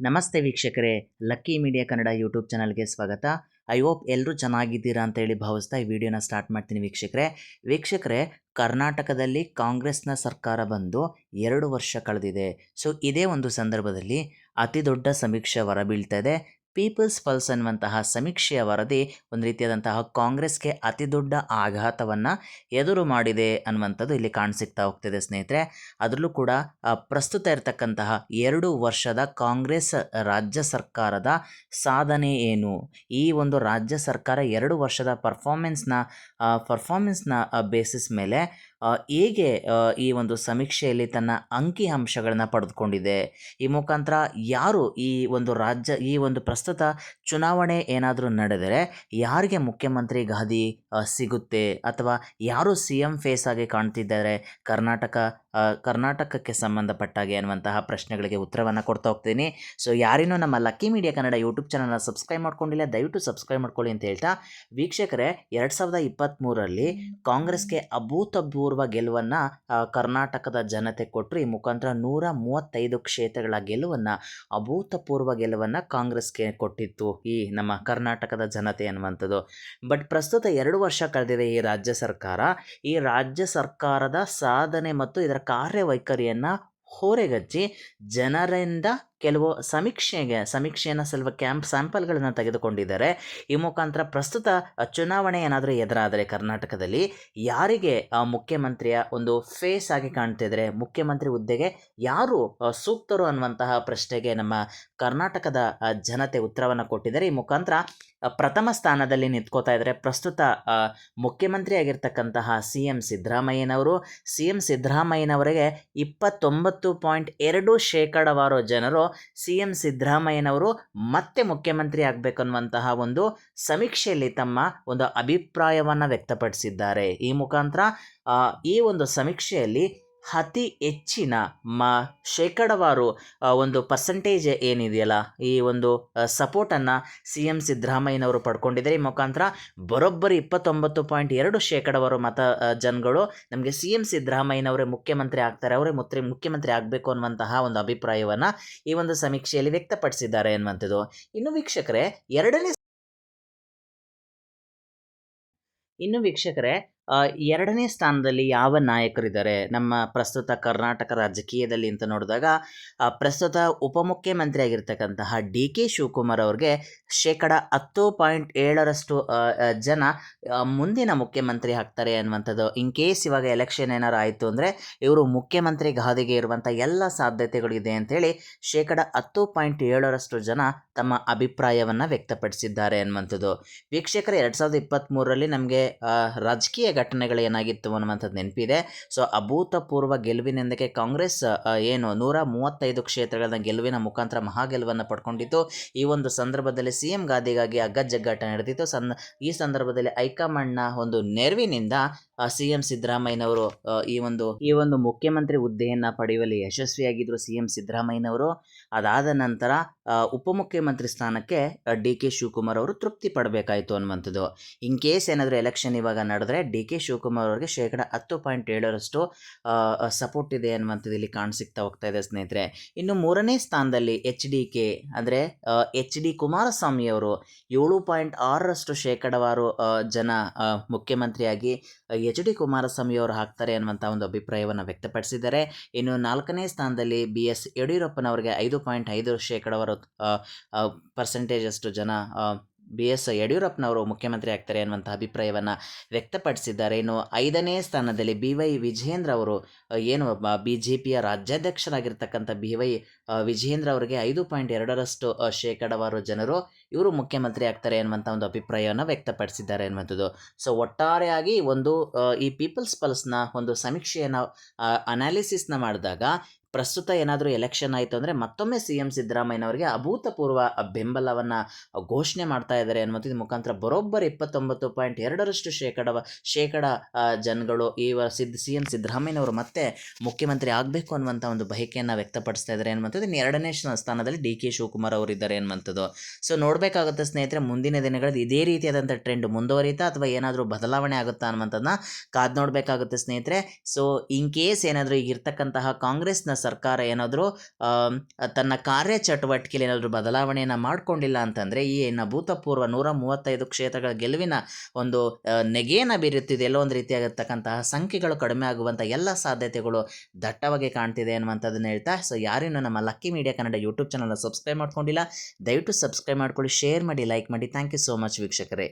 ನಮಸ್ತೆ ವೀಕ್ಷಕರೇ, lucky media Kannada YouTube ಚಾನಲ್ಗೆ ಸ್ವಾಗತ. ಐ ಹೋಪ್ ಎಲ್ಲರೂ ಚೆನ್ನಾಗಿದ್ದೀರಾ ಅಂತ ಹೇಳಿ ಭಾವಿಸ್ತಾ ಈ ವಿಡಿಯೋನ ಸ್ಟಾರ್ಟ್ ಮಾಡ್ತೀನಿ ವೀಕ್ಷಕರೇ. ವೀಕ್ಷಕರೇ, ಕರ್ನಾಟಕದಲ್ಲಿ ಕಾಂಗ್ರೆಸ್ನ ಸರ್ಕಾರ ಬಂದು ಎರಡು ವರ್ಷ ಕಳೆದಿದೆ. ಸೊ, ಇದೇ ಒಂದು ಸಂದರ್ಭದಲ್ಲಿ ಅತಿ ದೊಡ್ಡ ಸಮೀಕ್ಷೆ ಹೊರಬೀಳ್ತಾ ಇದೆ. ಪೀಪಲ್ಸ್ ಪಲ್ಸ್ ಅನ್ನುವಂತಹ ಸಮೀಕ್ಷೆಯ ವರದಿ ಒಂದು ರೀತಿಯಾದಂತಹ ಕಾಂಗ್ರೆಸ್ಗೆ ಅತಿ ದೊಡ್ಡ ಆಘಾತವನ್ನು ಎದುರು ಮಾಡಿದೆ ಅನ್ನುವಂಥದ್ದು ಇಲ್ಲಿ ಕಾಣಸಿಗ್ತಾ ಹೋಗ್ತಿದೆ ಸ್ನೇಹಿತರೆ. ಅದರಲ್ಲೂ ಕೂಡ ಪ್ರಸ್ತುತ ಇರತಕ್ಕಂತಹ ಎರಡು ವರ್ಷದ ಕಾಂಗ್ರೆಸ್ ರಾಜ್ಯ ಸರ್ಕಾರದ ಸಾಧನೆ ಏನು? ಈ ಒಂದು ರಾಜ್ಯ ಸರ್ಕಾರ ಎರಡು ವರ್ಷದ ಪರ್ಫಾರ್ಮೆನ್ಸ್ನ ಪರ್ಫಾರ್ಮೆನ್ಸ್ನ ಬೇಸಿಸ್ ಮೇಲೆ ಹೇಗೆ ಈ ಒಂದು ಸಮೀಕ್ಷೆಯಲ್ಲಿ ತನ್ನ ಅಂಕಿ ಅಂಶಗಳನ್ನು ಪಡೆದುಕೊಂಡಿದೆ? ಈ ಮುಖಾಂತರ ಯಾರು ಈ ಒಂದು ರಾಜ್ಯ, ಈ ಒಂದು ಪ್ರಸ್ತುತ ಚುನಾವಣೆ ಏನಾದರೂ ನಡೆದರೆ ಯಾರಿಗೆ ಮುಖ್ಯಮಂತ್ರಿ ಗಾದಿ ಸಿಗುತ್ತೆ? ಅಥವಾ ಯಾರು ಸಿ ಎಂ ಫೇಸ್ ಆಗಿ ಕಾಣ್ತಿದ್ದಾರೆ? ಕರ್ನಾಟಕ ಕರ್ನಾಟಕಕ್ಕೆ ಸಂಬಂಧಪಟ್ಟಾಗೆ ಅನ್ನುವಂತಹ ಪ್ರಶ್ನೆಗಳಿಗೆ ಉತ್ತರವನ್ನು ಕೊಡ್ತಾ ಹೋಗ್ತೀನಿ. ಸೊ ಯಾರೇನೋ ನಮ್ಮ ಲಕ್ಕಿ ಮೀಡಿಯಾ ಕನ್ನಡ ಯೂಟ್ಯೂಬ್ ಚಾನಲ್ನ ಸಬ್ಸ್ಕ್ರೈಬ್ ಮಾಡ್ಕೊಂಡಿಲ್ಲ, ದಯವಿಟ್ಟು ಸಬ್ಸ್ಕ್ರೈಬ್ ಮಾಡ್ಕೊಳ್ಳಿ ಅಂತ ಹೇಳ್ತಾ, ವೀಕ್ಷಕರೇ, ಎರಡು ಸಾವಿರದ ಇಪ್ಪತ್ತ್ಮೂರರಲ್ಲಿ ಕಾಂಗ್ರೆಸ್ಗೆ ಅಭೂತಪೂರ್ವ ಗೆಲುವನ್ನು ಕರ್ನಾಟಕದ ಜನತೆ ಕೊಟ್ಟರು ಈ ಮುಖಾಂತರ ನೂರ ಮೂವತ್ತೈದು ಕ್ಷೇತ್ರಗಳ ಗೆಲುವನ್ನು, ಅಭೂತಪೂರ್ವ ಗೆಲುವನ್ನು ಕಾಂಗ್ರೆಸ್ಗೆ ಕೊಟ್ಟಿತ್ತು ಈ ನಮ್ಮ ಕರ್ನಾಟಕದ ಜನತೆ ಅನ್ನುವಂಥದ್ದು. ಬಟ್ ಪ್ರಸ್ತುತ ಎರಡು ವರ್ಷ ಕಳೆದಿದೆ ಈ ರಾಜ್ಯ ಸರ್ಕಾರ. ಈ ರಾಜ್ಯ ಸರ್ಕಾರದ ಸಾಧನೆ ಮತ್ತು ಇದರ ಕಾರ್ಯವೈಖರಿಯನ್ನು ಹೊರೆಗಚ್ಚಿ ಜನರಿಂದ ಕೆಲವು ಸಮೀಕ್ಷೆಗೆ, ಸಮೀಕ್ಷೆಯನ್ನು ಸ್ವಲ್ಪ ಕ್ಯಾಂಪ್ ಸ್ಯಾಂಪಲ್ಗಳನ್ನು ತೆಗೆದುಕೊಂಡಿದ್ದಾರೆ. ಈ ಮುಖಾಂತರ ಪ್ರಸ್ತುತ ಚುನಾವಣೆ ಏನಾದರೂ ಎದುರಾದರೆ ಕರ್ನಾಟಕದಲ್ಲಿ ಯಾರಿಗೆ ಮುಖ್ಯಮಂತ್ರಿಯ ಒಂದು ಫೇಸ್ ಆಗಿ ಕಾಣ್ತಿದ್ರೆ, ಮುಖ್ಯಮಂತ್ರಿ ಹುದ್ದೆಗೆ ಯಾರು ಸೂಕ್ತರು ಅನ್ನುವಂತಹ ಪ್ರಶ್ನೆಗೆ ನಮ್ಮ ಕರ್ನಾಟಕದ ಜನತೆ ಉತ್ತರವನ್ನು ಕೊಟ್ಟಿದ್ದಾರೆ. ಈ ಮುಖಾಂತರ ಪ್ರಥಮ ಸ್ಥಾನದಲ್ಲಿ ನಿಂತ್ಕೋತಾ ಇದ್ದಾರೆ ಪ್ರಸ್ತುತ ಆ, ಮುಖ್ಯಮಂತ್ರಿ ಆಗಿರ್ತಕ್ಕಂತಹ ಸಿ ಎಂ ಸಿದ್ದರಾಮಯ್ಯನವರು ಸಿ ಎಂ ಸಿದ್ದರಾಮಯ್ಯನವರಿಗೆ ಇಪ್ಪತ್ತೊಂಬತ್ತು ಪಾಯಿಂಟ್ ಎರಡು ಶೇಕಡವಾರು ಜನರು ಸಿ ಎಂ ಸಿದ್ದರಾಮಯ್ಯನವರು ಮತ್ತೆ ಮುಖ್ಯಮಂತ್ರಿ ಆಗಬೇಕು ಅನ್ನುವಂತಹ ಒಂದು ಸಮೀಕ್ಷೆಯಲ್ಲಿ ತಮ್ಮ ಒಂದು ಅಭಿಪ್ರಾಯವನ್ನು ವ್ಯಕ್ತಪಡಿಸಿದ್ದಾರೆ. ಈ ಮುಖಾಂತರ ಈ ಒಂದು ಸಮೀಕ್ಷೆಯಲ್ಲಿ ಅತಿ ಹೆಚ್ಚಿನ ಮ ಶೇಕಡವಾರು ಒಂದು ಪರ್ಸಂಟೇಜ್ ಏನಿದೆಯಲ್ಲ, ಈ ಒಂದು ಸಪೋರ್ಟನ್ನು ಸಿ ಎಂ ಸಿದ್ದರಾಮಯ್ಯನವರು ಪಡ್ಕೊಂಡಿದ್ದಾರೆ. ಈ ಮುಖಾಂತರ ಬರೋಬ್ಬರಿ ಇಪ್ಪತ್ತೊಂಬತ್ತು ಪಾಯಿಂಟ್ ಎರಡು ಶೇಕಡವಾರು ಮತ ಜನಗಳು ನಮಗೆ ಸಿ ಎಂ ಸಿದ್ದರಾಮಯ್ಯನವರೇ ಮುಖ್ಯಮಂತ್ರಿ ಆಗ್ತಾರೆ. ಅವರೇ ಮುತ್ರಿ, ಮುಖ್ಯಮಂತ್ರಿ ಆಗಬೇಕು ಅನ್ನುವಂತಹ ಒಂದು ಅಭಿಪ್ರಾಯವನ್ನು ಈ ಒಂದು ಸಮೀಕ್ಷೆಯಲ್ಲಿ ವ್ಯಕ್ತಪಡಿಸಿದ್ದಾರೆ ಅನ್ನುವಂಥದ್ದು. ಇನ್ನು ವೀಕ್ಷಕರೇ, ಎರಡನೇ ಇನ್ನು ವೀಕ್ಷಕರೇ ಎರಡನೇ ಸ್ಥಾನದಲ್ಲಿ ಯಾವ ನಾಯಕರಿದ್ದಾರೆ? ನಮ್ಮ ಪ್ರಸ್ತುತ ಕರ್ನಾಟಕ ರಾಜಕೀಯದಲ್ಲಿ ಅಂತ ನೋಡಿದಾಗ ಪ್ರಸ್ತುತ ಉಪಮುಖ್ಯಮಂತ್ರಿ ಆಗಿರ್ತಕ್ಕಂತಹ ಡಿ ಕೆ ಶಿವಕುಮಾರ್ ಅವ್ರಿಗೆ ಶೇಕಡ ಹತ್ತು ಪಾಯಿಂಟ್ ಏಳರಷ್ಟು ಜನ ಮುಂದಿನ ಮುಖ್ಯಮಂತ್ರಿ ಆಗ್ತಾರೆ ಅನ್ನುವಂಥದ್ದು. ಇನ್ ಕೇಸ್ ಇವಾಗ ಎಲೆಕ್ಷನ್ ಏನಾರು ಆಯಿತು ಅಂದರೆ, ಇವರು ಮುಖ್ಯಮಂತ್ರಿ ಗಾದಿಗೆ ಇರುವಂಥ ಎಲ್ಲ ಸಾಧ್ಯತೆಗಳಿದೆ ಅಂತೇಳಿ ಶೇಕಡ ಹತ್ತು ಪಾಯಿಂಟ್ ಏಳರಷ್ಟು ಜನ ತಮ್ಮ ಅಭಿಪ್ರಾಯವನ್ನು ವ್ಯಕ್ತಪಡಿಸಿದ್ದಾರೆ ಅನ್ನುವಂಥದ್ದು. ವೀಕ್ಷಕರೇ, ಎರಡು ಸಾವಿರದ ಇಪ್ಪತ್ತ್ಮೂರರಲ್ಲಿ ನಮಗೆ ರಾಜಕೀಯ ಘಟನೆಗಳು ಏನಾಗಿತ್ತು ಅನ್ನುವಂಥದ್ದು ನೆನಪಿದೆ. ಸೊ ಅಭೂತಪೂರ್ವ ಗೆಲುವಿನೊಂದಿಗೆ ಕಾಂಗ್ರೆಸ್ ಏನು ನೂರ ಮೂವತ್ತೈದು ಕ್ಷೇತ್ರಗಳ ಗೆಲುವಿನ ಮುಖಾಂತರ ಮಹಾ ಗೆಲುವನ್ನು ಪಡ್ಕೊಂಡಿತ್ತು. ಈ ಒಂದು ಸಂದರ್ಭದಲ್ಲಿ ಸಿ ಎಂ ಗಾದಿಗಾಗಿ ಅಗ್ಗಜಗ್ಗಾಟ ನಡೆದಿತ್ತು. ಸನ್, ಈ ಸಂದರ್ಭದಲ್ಲಿ ಹೈಕಮಾಂಡ್ನ ಒಂದು ನೆರವಿನಿಂದ ಸಿ ಎಂ ಸಿದ್ದರಾಮಯ್ಯನವರು ಈ ಒಂದು ಈ ಒಂದು ಮುಖ್ಯಮಂತ್ರಿ ಹುದ್ದೆಯನ್ನು ಪಡೆಯುವಲ್ಲಿ ಯಶಸ್ವಿಯಾಗಿದ್ದರು ಸಿ ಎಂ ಸಿದ್ದರಾಮಯ್ಯನವರು. ಅದಾದ ನಂತರ ಉಪಮುಖ್ಯಮಂತ್ರಿ ಸ್ಥಾನಕ್ಕೆ ಡಿ ಕೆ ಶಿವಕುಮಾರ್ ಅವರು ತೃಪ್ತಿ ಪಡಬೇಕಾಯಿತು ಅನ್ನುವಂಥದ್ದು. ಇನ್ ಕೇಸ್ ಏನಾದರೂ ಎಲೆಕ್ಷನ್ ಇವಾಗ ನಡೆದ್ರೆ, ಡಿ ಕೆ ಶಿವಕುಮಾರ್ ಅವರಿಗೆ ಶೇಕಡ ಹತ್ತು ಪಾಯಿಂಟ್ ಏಳರಷ್ಟು ಸಪೋರ್ಟ್ ಇದೆ ಅನ್ನುವಂಥದ್ದು ಇಲ್ಲಿ ಕಾಣಿಸಿಕ್ತಾ ಹೋಗ್ತಾ ಇದೆ ಸ್ನೇಹಿತರೆ. ಇನ್ನು ಮೂರನೇ ಸ್ಥಾನದಲ್ಲಿ ಎಚ್ ಡಿ ಕೆ ಅಂದರೆ ಎಚ್ ಡಿ ಕುಮಾರಸ್ವಾಮಿ ಅವರು ಏಳು ಪಾಯಿಂಟ್ ಆರರಷ್ಟು ಶೇಕಡವಾರು ಜನ ಮುಖ್ಯಮಂತ್ರಿಯಾಗಿ ಎಚ್ ಡಿ ಕುಮಾರಸ್ವಾಮಿ ಅವರು ಹಾಕ್ತಾರೆ ಅನ್ನುವಂಥ ಒಂದು ಅಭಿಪ್ರಾಯವನ್ನು ವ್ಯಕ್ತಪಡಿಸಿದ್ದಾರೆ. ಇನ್ನು ನಾಲ್ಕನೇ ಸ್ಥಾನದಲ್ಲಿ ಬಿ ಎಸ್ ಯಡಿಯೂರಪ್ಪನವರಿಗೆ ಐದು ಪಾಯಿಂಟ್ ಐದು ಶೇಕಡವಾರು ಪರ್ಸೆಂಟೇಜಷ್ಟು ಜನ ಬಿ ಎಸ್ ಯಡಿಯೂರಪ್ಪನವರು ಮುಖ್ಯಮಂತ್ರಿ ಆಗ್ತಾರೆ ಅನ್ನುವಂಥ ಅಭಿಪ್ರಾಯವನ್ನು ವ್ಯಕ್ತಪಡಿಸಿದ್ದಾರೆ. ಇನ್ನು ಐದನೇ ಸ್ಥಾನದಲ್ಲಿ ಬಿ ವೈ ವಿಜಯೇಂದ್ರ ಅವರು ಏನು, ಬಿ ಜೆ ಪಿಯ ರಾಜ್ಯಾಧ್ಯಕ್ಷರಾಗಿರ್ತಕ್ಕಂಥ ಬಿ ವೈ ವಿಜಯೇಂದ್ರ ಅವರಿಗೆ ಐದು ಪಾಯಿಂಟ್ ಎರಡರಷ್ಟು ಶೇಕಡವಾರು ಜನರು ಇವರು ಮುಖ್ಯಮಂತ್ರಿ ಆಗ್ತಾರೆ ಅನ್ನುವಂಥ ಒಂದು ಅಭಿಪ್ರಾಯವನ್ನು ವ್ಯಕ್ತಪಡಿಸಿದ್ದಾರೆ ಅನ್ನುವಂಥದ್ದು. ಸೊ, ಒಟ್ಟಾರೆಯಾಗಿ ಒಂದು ಈ ಪೀಪಲ್ಸ್ ಪಲ್ಸ್ನ ಒಂದು ಸಮೀಕ್ಷೆಯನ್ನು ಅನಾಲಿಸಿಸ್ನ ಮಾಡಿದಾಗ ಪ್ರಸ್ತುತ ಏನಾದರೂ ಎಲೆಕ್ಷನ್ ಆಯಿತು ಅಂದರೆ ಮತ್ತೊಮ್ಮೆ ಸಿ ಎಂ ಸಿದ್ದರಾಮಯ್ಯನವರಿಗೆ ಅಭೂತಪೂರ್ವ ಬೆಂಬಲವನ್ನು ಘೋಷಣೆ ಮಾಡ್ತಾ ಇದ್ದಾರೆ ಅನ್ನುವಂಥದ್ದು ಮುಖಾಂತರ ಬರೋಬ್ಬರಿ ಇಪ್ಪತ್ತೊಂಬತ್ತು ಪಾಯಿಂಟ್ ಎರಡರಷ್ಟು ಶೇಕಡ ಶೇಕಡ ಜನಗಳು ಈ ವರ್ಷ ಸಿ ಎಂ ಸಿದ್ದರಾಮಯ್ಯನವರು ಮತ್ತೆ ಮುಖ್ಯಮಂತ್ರಿ ಆಗಬೇಕು ಅನ್ನುವಂಥ ಒಂದು ಬಯಕೆಯನ್ನು ವ್ಯಕ್ತಪಡಿಸ್ತಾ ಇದ್ದಾರೆ ಅನ್ನುವಂಥದ್ದು ಇನ್ನು ಎರಡನೇ ಸ್ಥಾನದಲ್ಲಿ ಡಿ ಕೆ ಶಿವಕುಮಾರ್ ಅವರು ಇದ್ದಾರೆ ಅನ್ನುವಂಥದ್ದು. ಸೊ ನೋಡಬೇಕಾಗುತ್ತೆ ಸ್ನೇಹಿತರೆ, ಮುಂದಿನ ದಿನಗಳಲ್ಲಿ ಇದೇ ರೀತಿಯಾದಂಥ ಟ್ರೆಂಡ್ ಮುಂದುವರಿತಾ ಅಥವಾ ಏನಾದರೂ ಬದಲಾವಣೆ ಆಗುತ್ತಾ ಅನ್ನುವಂಥದ್ದನ್ನ ಕಾದು ನೋಡಬೇಕಾಗುತ್ತೆ ಸ್ನೇಹಿತರೆ. ಸೊ ಇನ್ ಕೇಸ್ ಏನಾದರೂ ಈಗ ಇರ್ತಕ್ಕಂತಹ ಕಾಂಗ್ರೆಸ್ನ ಸರ್ಕಾರ ಏನಾದರೂ ತನ್ನ ತನ್ನ ಕಾರ್ಯಚಟುವಟಿಕೆಯಲ್ಲಿ ಏನಾದರೂ ಬದಲಾವಣೆಯನ್ನು ಮಾಡಿಕೊಂಡಿಲ್ಲ ಅಂತಂದರೆ, ಈ ಇನ್ನು ಭೂತಪೂರ್ವ ನೂರ ಮೂವತ್ತೈದು ಕ್ಷೇತ್ರಗಳ ಗೆಲುವಿನ ಒಂದು ನೆಗೆಯನ್ನ ಬೀರುತ್ತಿದೆ. ಎಲ್ಲೋ ಒಂದು ರೀತಿಯಾಗಿರ್ತಕ್ಕಂತಹ ಸಂಖ್ಯೆಗಳು ಕಡಿಮೆ ಆಗುವಂಥ ಎಲ್ಲ ಸಾಧ್ಯತೆಗಳು ದಟ್ಟವಾಗಿ ಕಾಣ್ತಿದೆ ಅನ್ನುವಂಥದ್ದನ್ನು ಹೇಳ್ತಾ, ಸೊ ಯಾರಿನ್ನೂ ನಮ್ಮ ಲಕ್ಕಿ ಮೀಡಿಯಾ ಕನ್ನಡ ಯೂಟ್ಯೂಬ್ ಚಾನಲ್ನ ಸಬ್ಸ್ಕ್ರೈಬ್ ಮಾಡ್ಕೊಂಡಿಲ್ಲ, ದಯವಿಟ್ಟು ಸಬ್ಸ್ಕ್ರೈಬ್ ಮಾಡ್ಕೊಳ್ಳಿ, ಶೇರ್ ಮಾಡಿ, ಲೈಕ್ ಮಾಡಿ. ಥ್ಯಾಂಕ್ ಯು ಸೋ ಮಚ್ ವೀಕ್ಷಕರೇ.